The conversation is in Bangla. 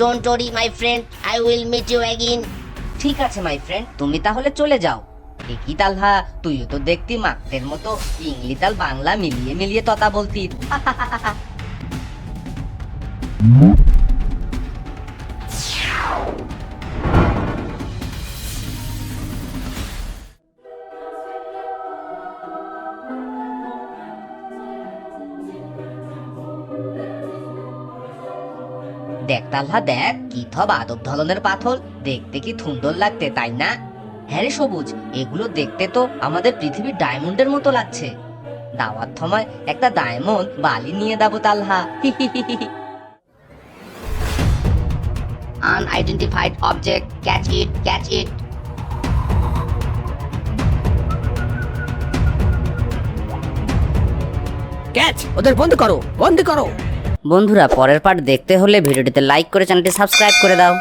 Don't worry my friend I will meet you again ঠিক আছে মাই ফ্রেন্ড তুমি তাহলে চলে যাও। একই তালহা তুইও তো দেখতি মাকদের মতো ইংলি তাল বাংলা মিলিয়ে মিলিয়ে তথা বলতি দেখ তালহা দেখ কি থব আদব ধরনের পাথর। দেখতে কি সুন্দর লাগতে তাই না? হ্যাঁ রে সবুজ এগুলো দেখতে তো আমাদের পৃথিবীর ডায়মন্ডের মতো লাগছে। দাওয়ার সময় একটা ডায়মন্ড বালি নিয়ে দেবো Talha unidentified object catch it catch it. Catch ওদের বন্ধ করো বন্ধ করো। বন্ধুরা পরের পার্ট দেখতে হলে ভিডিওটিতে লাইক করে চ্যানেলটি সাবস্ক্রাইব করে দাও।